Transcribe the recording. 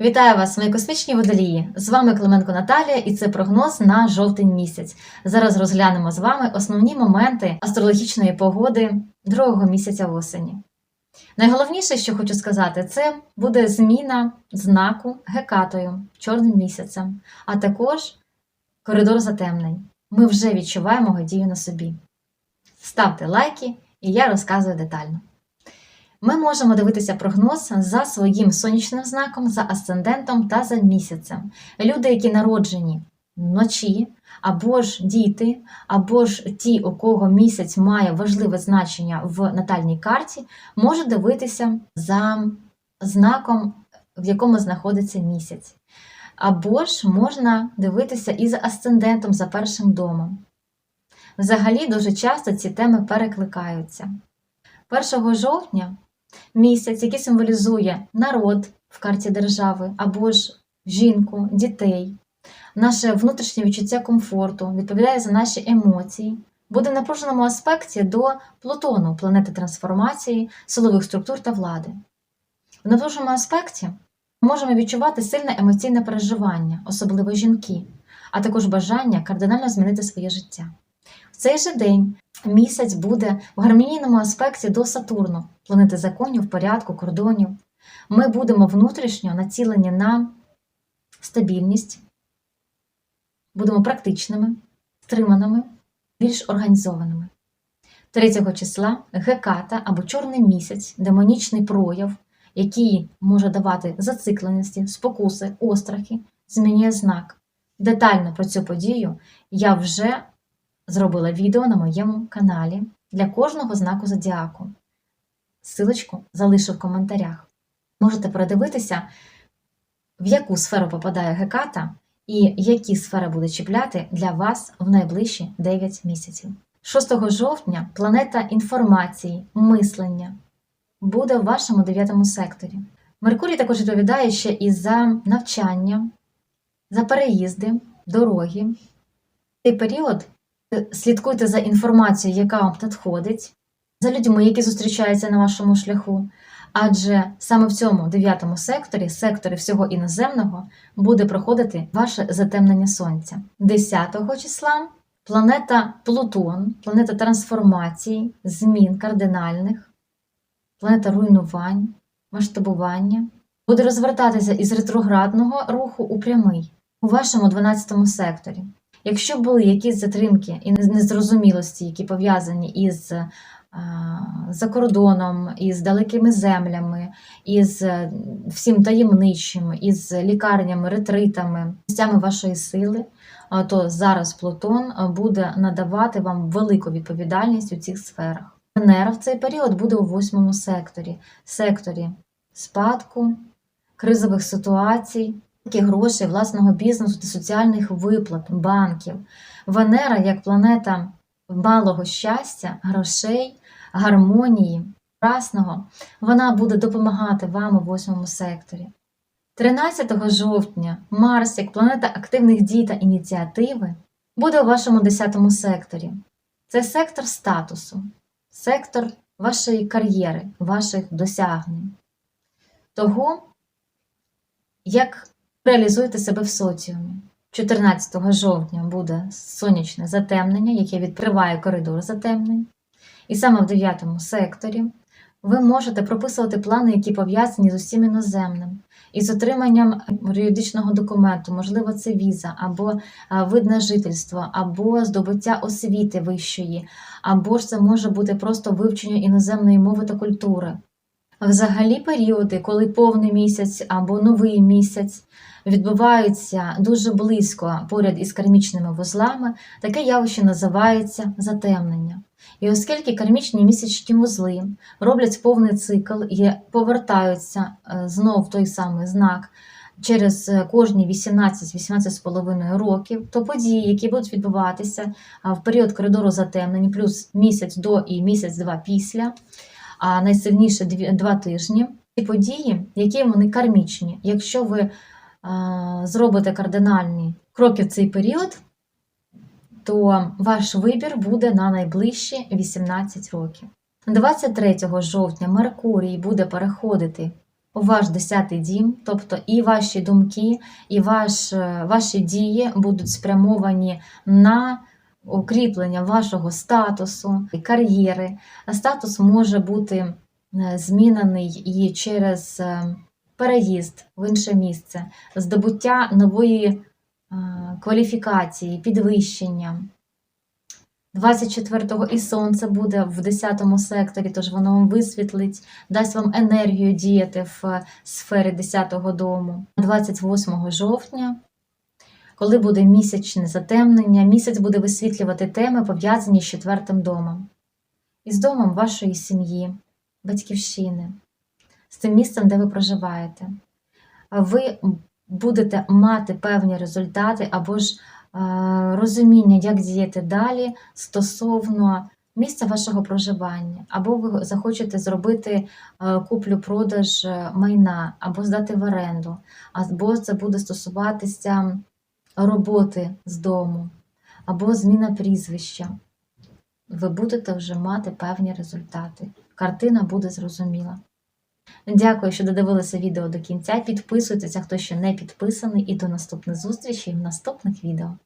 Вітаю вас, мої космічні водолії! З вами Клименко Наталія, і це прогноз на жовтень місяць. Зараз розглянемо з вами основні моменти астрологічної погоди другого місяця осені. Найголовніше, що хочу сказати, це буде зміна знаку гекатою чорним місяцем, а також коридор затемнень. Ми вже відчуваємо його дію на собі. Ставте лайки, і я розказую детально. Ми можемо дивитися прогноз за своїм сонячним знаком, за асцендентом та за місяцем. Люди, які народжені вночі, або ж діти, або ж ті, у кого місяць має важливе значення в натальній карті, можуть дивитися за знаком, в якому знаходиться місяць. Або ж можна дивитися і за асцендентом, за першим домом. Взагалі, дуже часто ці теми перекликаються. 1 жовтня місяць, який символізує народ в карті держави, або ж жінку, дітей, наше внутрішнє відчуття комфорту, відповідає за наші емоції, буде в напруженому аспекті до Плутону, планети трансформації, силових структур та влади. В напруженому аспекті можемо відчувати сильне емоційне переживання, особливо жінки, а також бажання кардинально змінити своє життя. В цей же день місяць буде в гармонійному аспекті до Сатурну, планети законів, порядку, кордонів. Ми будемо внутрішньо націлені на стабільність, будемо практичними, стриманими, більш організованими. 3 числа геката або чорний місяць, демонічний прояв, який може давати зацикленості, спокуси, острахи, змінює знак. Детально про цю подію я вже зробила відео на моєму каналі для кожного знаку зодіаку. Силочку залишу в коментарях. Можете передивитися, в яку сферу попадає геката і які сфери буде чіпляти для вас в найближчі 9 місяців. 6 жовтня планета інформації, мислення буде в вашому 9 секторі. Меркурій також відповідає ще і за навчання, за переїзди, дороги. Цей період слідкуйте за інформацією, яка вам надходить, за людьми, які зустрічаються на вашому шляху. Адже саме в цьому дев'ятому секторі, секторі всього іноземного, буде проходити ваше затемнення сонця. 10 числа планета Плутон, планета трансформації, змін кардинальних, планета руйнувань, масштабування, буде розвертатися із ретроградного руху у прямий у вашому 12 секторі. Якщо були якісь затримки і незрозумілості, які пов'язані із за кордоном, із далекими землями, із всім таємничим, із лікарнями, ретритами, місцями вашої сили, то зараз Плутон буде надавати вам велику відповідальність у цих сферах. Венера в цей період буде у восьмому секторі, секторі спадку, кризових ситуацій грошей, власного бізнесу та соціальних виплат, банків. Венера як планета малого щастя, грошей, гармонії, красного, вона буде допомагати вам у восьмому секторі. 13 жовтня Марс, як планета активних дій та ініціативи, буде у вашому 10 секторі. Це сектор статусу, сектор вашої кар'єри, ваших досягнень. Того, як реалізуєте себе в соціумі. 14 жовтня буде сонячне затемнення, яке відкриває коридор затемнень. І саме в 9 секторі ви можете прописувати плани, які пов'язані з усім іноземним, із отриманням юридичного документу, можливо, це віза, або вид на жительство, або здобуття освіти вищої, або ж це може бути просто вивчення іноземної мови та культури. Взагалі, періоди, коли повний місяць або новий місяць відбуваються дуже близько поряд із кармічними вузлами, таке явище називається затемнення. І оскільки кармічні місячні вузли роблять повний цикл і повертаються е, знов в той самий знак через е, кожні 18-18,5 років, то події, які будуть відбуватися в період коридору затемнень, плюс місяць до і місяць-два після, а найсильніше два тижні, ці події, які вони кармічні. Якщо ви зробите кардинальні кроки в цей період, то ваш вибір буде на найближчі 18 років. 23 жовтня Меркурій буде переходити у ваш десятий дім, тобто і ваші думки, і ваш, ваші дії будуть спрямовані на укріплення вашого статусу, і кар'єри. Статус може бути е, змінений і через е, переїзд в інше місце, здобуття нової е, кваліфікації, підвищення. 24-го і сонце буде в 10-му секторі, тож воно вам висвітлить, дасть вам енергію діяти в сфері 10-го дому. 28 жовтня, коли буде місячне затемнення, місяць буде висвітлювати теми, пов'язані з четвертим домом, і з домом вашої сім'ї, батьківщини, з тим місцем, де ви проживаєте. Ви будете мати певні результати або ж е, розуміння, як діяти далі стосовно місця вашого проживання, або ви захочете зробити е, куплю-продаж майна, або здати в оренду, або це буде стосуватися роботи з дому, або зміна прізвища. Ви будете вже мати певні результати. Картина буде зрозуміла. Дякую, що додивилися відео до кінця. Підписуйтеся, хто ще не підписаний, і до наступних зустрічей в наступних відео.